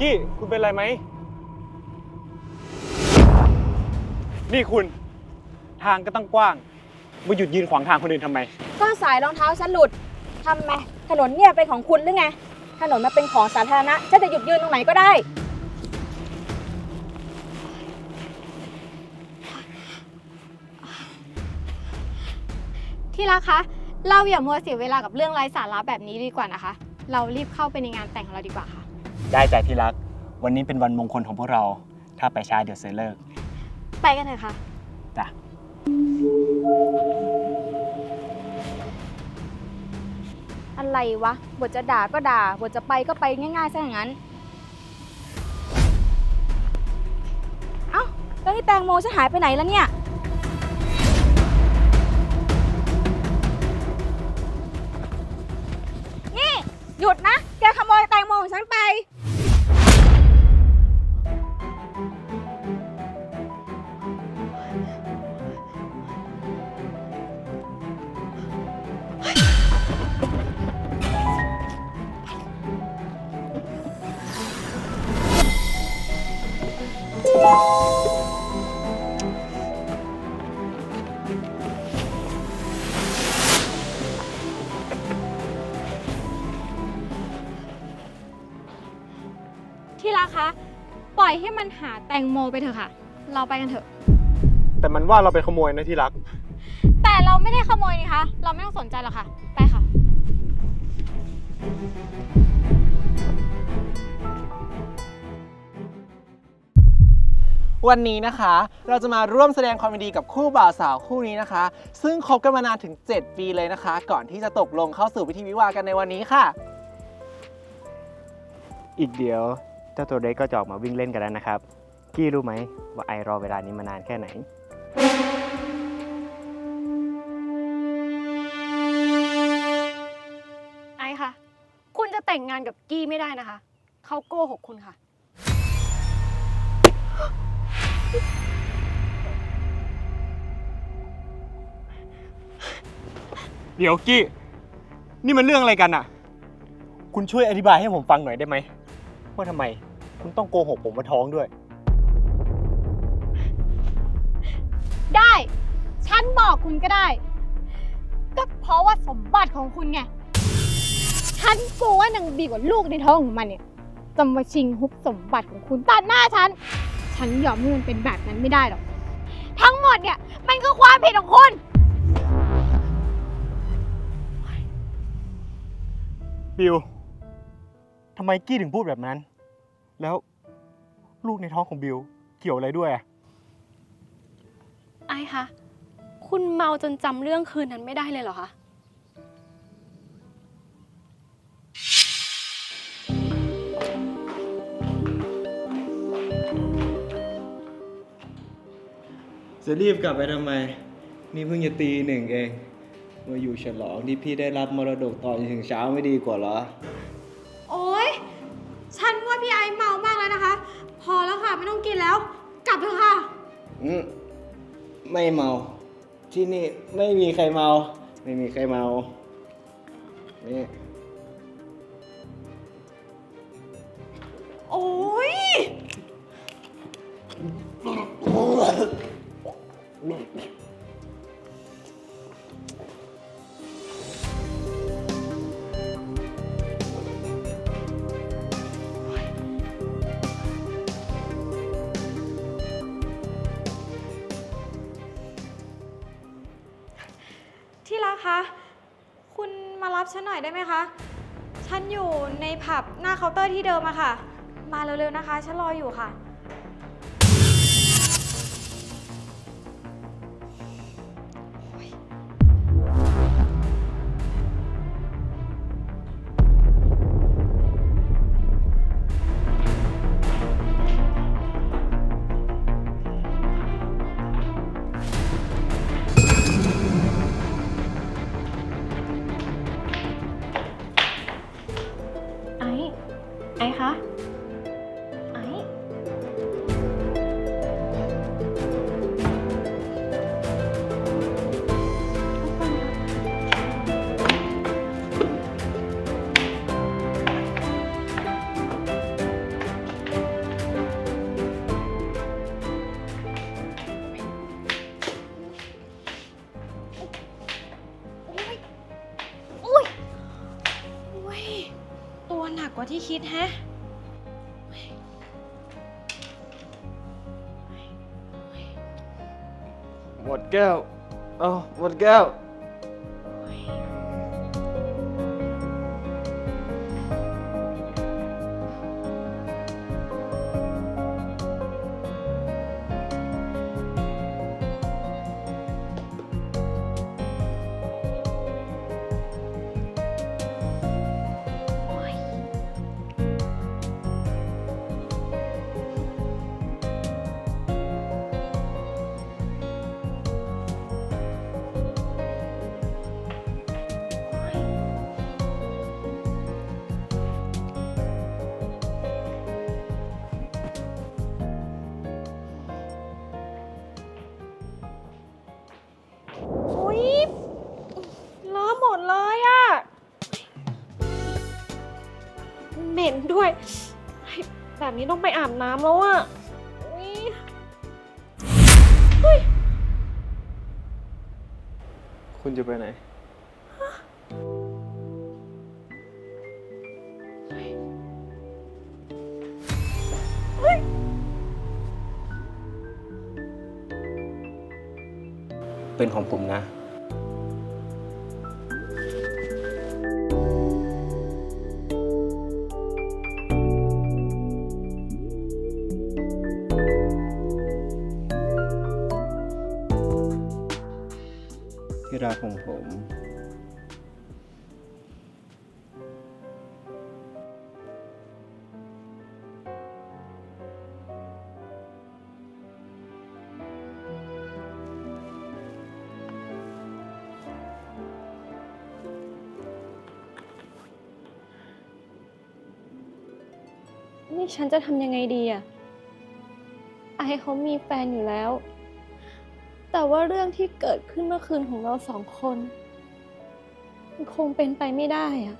กี้ คุณเป็นไรไหม นี่คุณ ทางก็ตั้งกว้าง มาหยุดยืนขวางทางคนอื่นทำไม ก็สายรองเท้าฉันหลุดทำไมถนนเนี่ยเป็นของคุณหรือไง ถนนมันเป็นของสาธารณะฉันจะหยุดยืนตรงไหนก็ได้ ที่รักคะ เราอย่ามัวเสียเวลากับเรื่องไร้สาระแบบนี้ดีกว่านะคะ เรารีบเข้าไปในงานแต่งของเราดีกว่าค่ะ ได้ใจที่รัก วันนี้เป็นวันมงคลของพวกเรา ถ้าไปช้าเดี๋ยวเสียเลิกไปกันเถอะค่ะ จ้ะ อะไรวะ บทจะด่าก็ด่า บทจะไปก็ไปง่ายๆซะอย่างนั้น เอ้า แล้วนี่แตงโมฉันหายไปไหนแล้วเนี่ย นี่ หยุดนะ ที่รักคะ ปล่อยให้มันหาแตงโมไปเถอะค่ะ เราไปกันเถอะ แต่มันว่าเราเป็นขโมยนะที่รัก แต่เราไม่ได้ขโมยนี่คะ เราไม่ต้องสนใจหรอกค่ะ ไปค่ะ วันนี้นะคะ เราจะมาร่วมแสดงความยินดีกับคู่บ่าวสาวคู่นี้นะคะ ซึ่งคบกันมานานถึง 7 ปีเลยนะคะ ก่อนที่จะตกลงเข้าสู่พิธีวิวาห์กันในวันนี้ค่ะ อีกเดี๋ยวเจ้าตัวเล็กก็จะออกมาวิ่งเล่นกันแล้วนะครับ กี้รู้ไหมว่าไอรอเวลานี้มานานแค่ไหนไอ้ค่ะ คุณจะแต่งงานกับกี้ไม่ได้นะคะ เขาโกหกคุณค่ะ เดี๋ยวกี้ นี่มันเรื่องอะไรกันอะคุณช่วยอธิบายให้ผมฟังหน่อยได้ไหมว่าทำไม คุณต้องโกหกผมว่าท้องด้วย ได้ ฉันบอกคุณก็ได้ ก็เพราะว่าสมบัติของคุณไง ฉันกลัวว่านางบีกว่าลูกในท้องของมันเนี่ยจะมาชิงฮุบสมบัติของคุณตัดหน้าฉัน ฉันยอมให้มันเป็นแบบนั้นไม่ได้หรอก ทั้งหมดเนี่ย มันคือความผิดของคุณ บิวทำไมกี้ถึงพูดแบบนั้น แล้วลูกในท้องของบิวเกี่ยวอะไรด้วยอะไอ้คะคุณเมาจนจำเรื่องคืนนั้นไม่ได้เลยเหรอคะ จะรีบกลับไปทำไม นี่เพิ่งจะตีหนึ่งเอง มาอยู่ฉลองที่พี่ได้รับมรดกต่อจนถึงเช้าไม่ดีกว่าเหรอ โอ๊ย ฉันว่าพี่ไอเค่ะ ไม่ต้องกินแล้ว กลับเถอะค่ะ อืมไม่เมา ที่นี่ไม่มีใครเมา ไม่มีใครเมา นี่ คะ คุณมารับฉันหน่อยได้ไหมคะ ฉันอยู่ในผับหน้าเคาน์เตอร์ที่เดิมอะค่ะ มาเร็วๆนะคะ ฉันรออยู่ค่ะ ไอ้คะ คิดฮะ หมดแก้ว เอาหมดแก้ว เหม็นด้วยเฮ้ยแบบนี้ต้องไปอาบน้ำแล้วอะอุ๊ยคุณจะไปไหน เป็นของผมนะ รักของผม นี่ฉันจะทำยังไงดีอะไอเขามีแฟนอยู่แล้ว แต่ว่าเรื่องที่เกิดขึ้นเมื่อคืนของเราสองคน มันคงเป็นไปไม่ได้อะ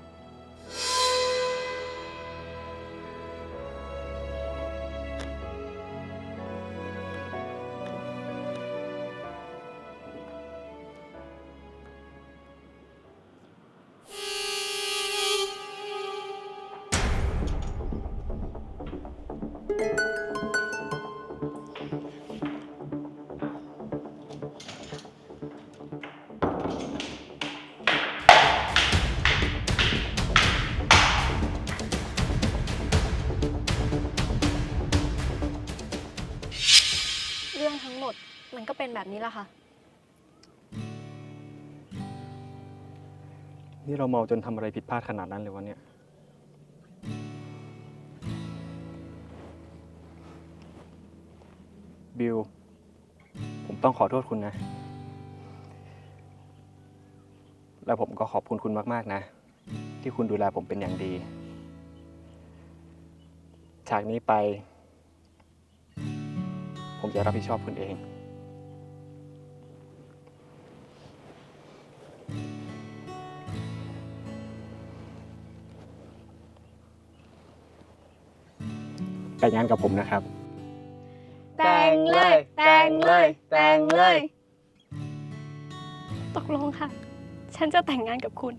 มันก็เป็นแบบนี้แหละค่ะ นี่เราเมาจนทำอะไรผิดพลาดขนาดนั้นเลยวะเนี่ย บิลผมต้องขอโทษคุณนะ แล้วผมก็ขอบคุณคุณมาก ๆ นะ ที่คุณดูแลผมเป็นอย่างดี จากนี้ไป ผมจะรับผิดชอบคุณเอง แต่งงานกับผมนะครับ แต่งเลยแต่งเลยแต่งเลย ตกลงค่ะ ฉันจะแต่งงานกับคุณ